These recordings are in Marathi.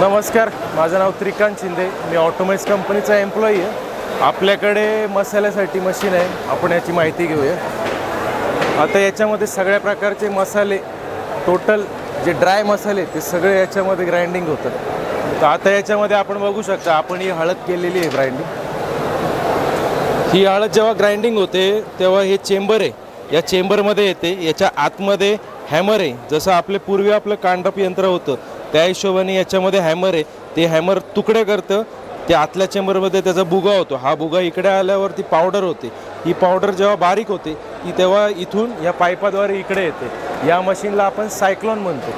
नमस्कार माझं नाव त्रिकांत शिंदे. मी ऑटोमाइज कंपनीचा एम्प्लॉई आहे. आपल्याकडे मसाल्यासाठी मशीन आहे. आपण याची माहिती घेऊया. आता याच्यामध्ये सगळ्या प्रकारचे मसाले टोटल जे ड्राय मसाले ते सगळे याच्यामध्ये ग्राइंडिंग होतात. तर आता याच्यामध्ये आपण बघू शकता आपण ही हळद केलेली आहे ग्राइंडिंग ही हळद जेव्हा ग्राइंडिंग होते तेव्हा हे चेंबर आहे. या चेंबरमध्ये येते. याच्या आतमध्ये हॅमर आहे. जसं आपले पूर्वी आपलं कांडप यंत्र होतं त्या हिशोबाने याच्यामध्ये हॅमर आहे. ते हॅमर तुकडे करतं. ते आतल्या चेंबरमध्ये त्याचा बुगा होतो. हा बुगा इकडे आल्यावर ती पावडर होते. ही पावडर जेव्हा बारीक होते ती तेव्हा इथून या पाईपाद्वारे इकडे येते. या मशीनला आपण सायक्लॉन म्हणतो.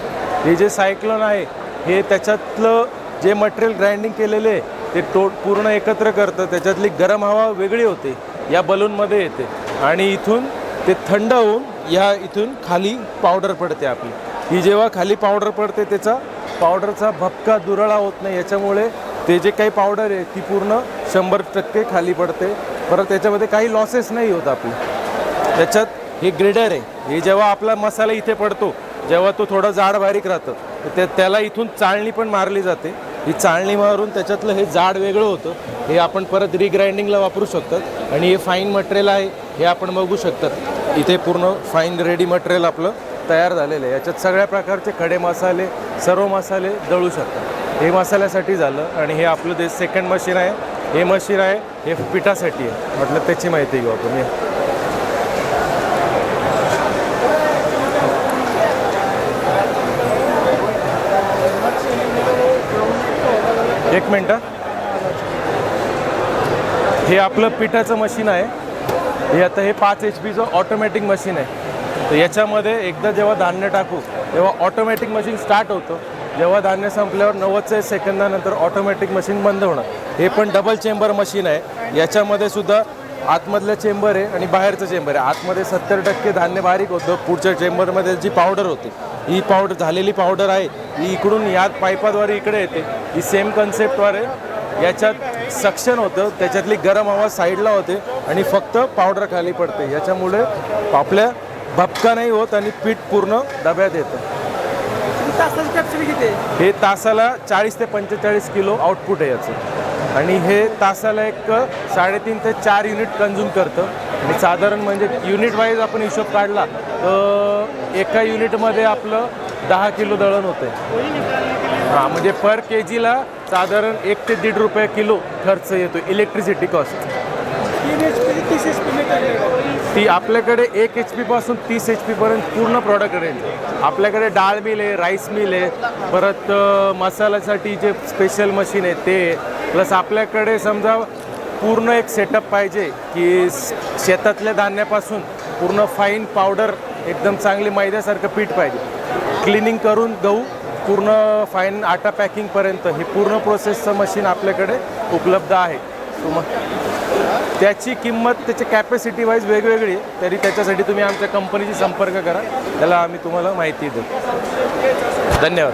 हे जे सायक्लॉन आहे हे त्याच्यातलं जे मटेरियल ग्राइंडिंग केलेले आहे ते टो पूर्ण एकत्र करतं. त्याच्यातली गरम हवा वेगळी होते. या बलूनमध्ये येते. आणि इथून ते थंड होऊन या इथून खाली पावडर पडते आपली. ही जेव्हा खाली पावडर पडते त्याचा पावडरचा भपका दुरळा होत नाही. याच्यामुळे ते जे काही पावडर आहे ती पूर्ण शंभर टक्के खाली पडते. परत त्याच्यामध्ये काही लॉसेस नाही होत आपले. त्याच्यात हे ग्रेडर आहे. हे जेव्हा आपला मसाला इथे पडतो जेव्हा तो थोडा जाड बारीक राहतं तर त्या त्याला इथून चाळणी पण मारली जाते. ही चाळणी मारून त्याच्यातलं हे जाड वेगळं होतं. हे आपण परत रिग्राइंडिंगला वापरू शकतात. आणि हे फाईन मटेरियल आहे हे आपण बघू शकतात. इथे पूर्ण फाईन रेडी मटेरियल आपलं तयार झालेलं. आहे याच्यात सगळ्या प्रकारचे खडे मसाले सर्व मसाले दळू शकतात. हे मसाल्यासाठी झालं आणि हे आपलं जे सेकंड मशीन आहे हे मशीन आहे हे पिठासाठी आहे. म्हटलं त्याची माहिती घेऊ आपण. एक मिनटं हे. आपलं पिठाचं मशीन आहे. हे आता हे पाच एच पीचं ऑटोमॅटिक मशीन आहे. तर याच्यामध्ये एकदा जेव्हा धान्य टाकू तेव्हा ऑटोमॅटिक मशीन स्टार्ट होतं. जेव्हा धान्य संपल्यावर नव्वदच्या सेकंदानंतर ऑटोमॅटिक मशीन बंद होणार. हे पण डबल चेंबर मशीन आहे. याच्यामध्ये सुद्धा आतमधलं चेंबर आहे आणि बाहेरचं चेंबर आहे. आतमध्ये सत्तर टक्के धान्य बारीक होतं. पुढच्या चेंबरमध्ये जी पावडर होती ही पावडर झालेली पावडर आहे. ही इकडून या पाईपाद्वारे इकडे येते. ही सेम कन्सेप्टद्वारे याच्यात सक्शन होतं. त्याच्यातली गरम हवा साईडला होते आणि फक्त पावडर खाली पडते. याच्यामुळे आपल्या भपका नाही होत आणि पीठ पूर्ण डब्यात येतं. हे तासाला चाळीस ते पंचेचाळीस किलो आउटपुट आहे याचं. आणि हे तासाला एक साडेतीन ते चार युनिट कन्झ्युम करतं. आणि साधारण म्हणजे युनिट वाईज आपण हिशोब काढला तर एका युनिटमध्ये आपलं दहा किलो दळण होतं हां म्हणजे पर के जीला साधारण एक ते दीड रुपये किलो खर्च येतो इलेक्ट्रिसिटी कॉस्ट तीस एच पी ती आपल्याकडे एक एच पीपासून तीस एच पीपर्यंत पूर्ण प्रॉडक्ट रेंज आपल्याकडे डाळ मिल आहे राईस मिल आहे परत मसाल्यासाठी जे स्पेशल मशीन आहे ते. प्लस आपल्याकडे समजा पूर्ण एक सेटअप पाहिजे की शेतातल्या धान्यापासून पूर्ण फाईन पावडर एकदम चांगली मैद्यासारखं पीठ पाहिजे. क्लिनिंग करून गहू पूर्ण फाईन आटा पॅकिंगपर्यंत हे पूर्ण प्रोसेसचं मशीन आपल्याकडे उपलब्ध आहे. तुम्हाला त्याची किंमत त्याची कॅपॅसिटी वाईज वेगवेगळी आहे. तरी त्याच्यासाठी तुम्ही आमच्या कंपनीशी संपर्क करा. त्याला आम्ही तुम्हाला माहिती देऊ. धन्यवाद.